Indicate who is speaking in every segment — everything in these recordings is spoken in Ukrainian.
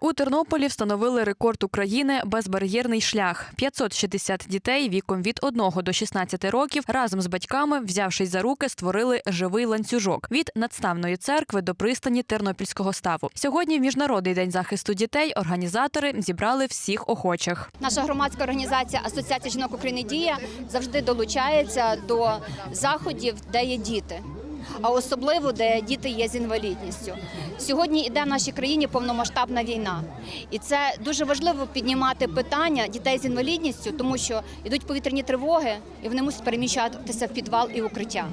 Speaker 1: У Тернополі встановили рекорд України безбар'єрний шлях. 560 дітей віком від 1 до 16 років разом з батьками, взявшись за руки, створили живий ланцюжок від надставної церкви до пристані Тернопільського ставу. Сьогодні, в міжнародний день захисту дітей, організатори зібрали всіх охочих.
Speaker 2: Наша громадська організація Асоціація жінок України дія завжди долучається до заходів, де є діти. А особливо де діти є з інвалідністю. Сьогодні йде в нашій країні повномасштабна війна, і це дуже важливо піднімати питання дітей з інвалідністю, тому що йдуть повітряні тривоги, і вони мусять переміщатися в підвал і укриття.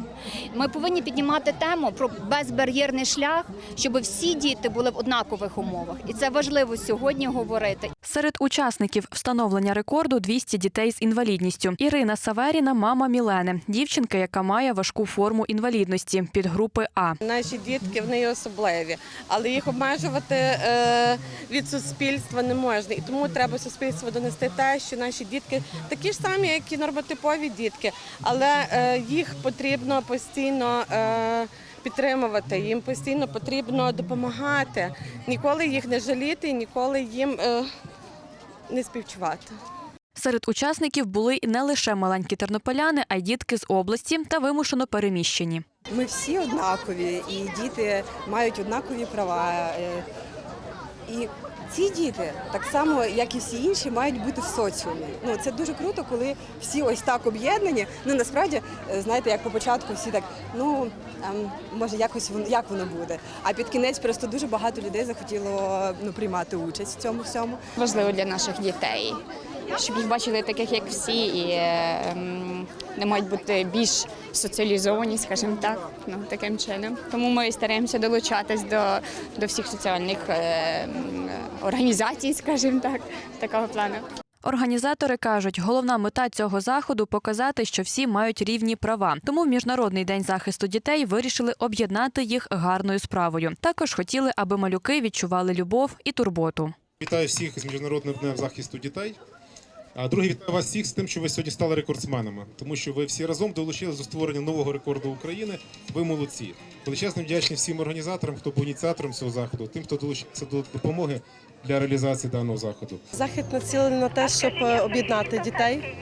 Speaker 2: Ми повинні піднімати тему про безбар'єрний шлях, щоб всі діти були в однакових умовах, і це важливо сьогодні говорити.
Speaker 1: Серед учасників встановлення рекорду 200 дітей з інвалідністю. Ірина Саверіна, мама Мілени, дівчинка, яка має важку форму інвалідності підгрупи А.
Speaker 3: Наші дітки в неї особливі, але їх обмежувати е, від суспільства не можна. І тому треба суспільству донести те, що наші дітки такі ж самі, як і нормотипові дітки, але е, їх потрібно постійно. Е, Підтримувати їм постійно потрібно допомагати, ніколи їх не жаліти, ніколи їм е, не співчувати.
Speaker 1: Серед учасників були не лише маленькі тернополяни, а й дітки з області та вимушено переміщені.
Speaker 4: Ми всі однакові, і діти мають однакові права. Е, І ці діти, так само як і всі інші, мають бути в соціумі. Ну це дуже круто, коли всі ось так об'єднані. Ну насправді, е, знаєте, як по початку всі так, ну ем, може, якось воно як воно буде. А під кінець просто дуже багато людей захотіло ну приймати участь в цьому всьому.
Speaker 5: важливо для наших дітей, щоб їх бачили таких, як всі, і ем, не мають бути більш соціалізовані, скажімо так, ну таким чином. Тому ми стараємося долучатись до, до всіх соціальних е, організацій, скажімо так, такого плану.
Speaker 1: Організатори кажуть, головна мета цього заходу показати, що всі мають рівні права. Тому в міжнародний день захисту дітей вирішили об'єднати їх гарною справою. Також хотіли, аби малюки відчували любов і турботу.
Speaker 6: Вітаю всіх з міжнародним днем захисту дітей. Друге, вітаю вас всіх з тим, що ви сьогодні стали рекордсменами, тому що ви всі разом долучилися до створення нового рекорду України. Ви молодці. Величезно вдячні всім організаторам, хто був ініціатором цього заходу, тим, хто долучився до допомоги для реалізації даного заходу.
Speaker 3: Захід націлений на те, щоб е, об'єднати дітей,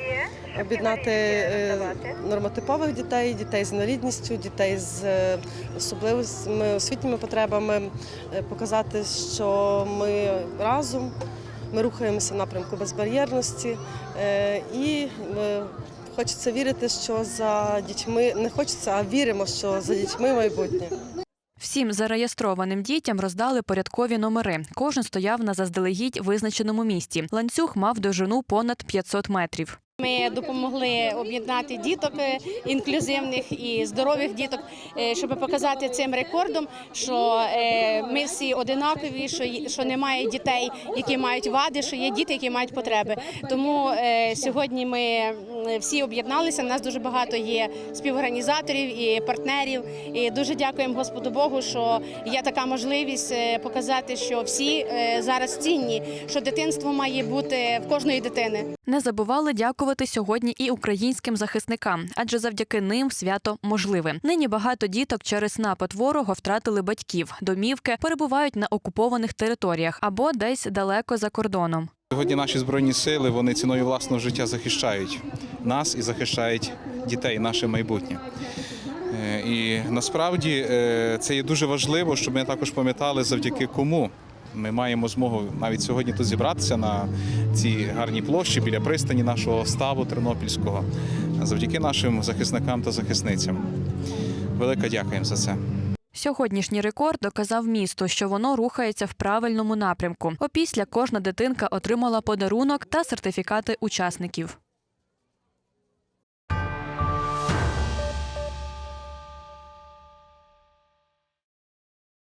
Speaker 3: об'єднати е, нормотипових дітей, дітей з інвалідністю, дітей з е, особливими освітніми потребами, показати, що ми разом, ми рухаємося в напрямку безбар'єрності е, і е, хочеться вірити, що за дітьми не хочеться, а віримо, що за дітьми майбутнє.
Speaker 1: Всім зареєстрованим дітям роздали порядкові номери. Кожен стояв на заздалегідь визначеному місці. Ланцюг мав довжину понад 500 метрів.
Speaker 7: Ми допомогли об'єднати діток е, інклюзивних і здорових діток, е, щоб показати цим рекордом, що е, ми всі одинакові, що що немає дітей, які мають вади, що є діти, які мають потреби. Тому сьогодні ми всі об'єдналися. У нас дуже багато є співорганізаторів і партнерів. І дуже дякуємо Господу Богу, що є така можливість е, показати, що всі е, зараз цінні, що дитинство має бути в кожної дитини.
Speaker 1: Не забували дякувати сьогодні і українським захисникам, адже завдяки ним свято можливе. Нині багато діток через напад ворога втратили батьків, домівки, перебувають на окупованих територіях або десь далеко за кордоном.
Speaker 8: Сьогодні наші збройні сили вони ціною власного життя захищають нас і захищають дітей, наше майбутнє. Е, І насправді е, це є дуже важливо, щоб ми також пам'ятали, завдяки кому ми маємо змогу навіть сьогодні тут зібратися на цій гарній площі біля пристані нашого ставу Тернопільського, завдяки нашим захисникам та захисницям. Велика дякую їм за це.
Speaker 1: Сьогоднішній рекорд доказав місту, що воно рухається в правильному напрямку. Опісля кожна дитинка отримала подарунок та сертифікати учасників.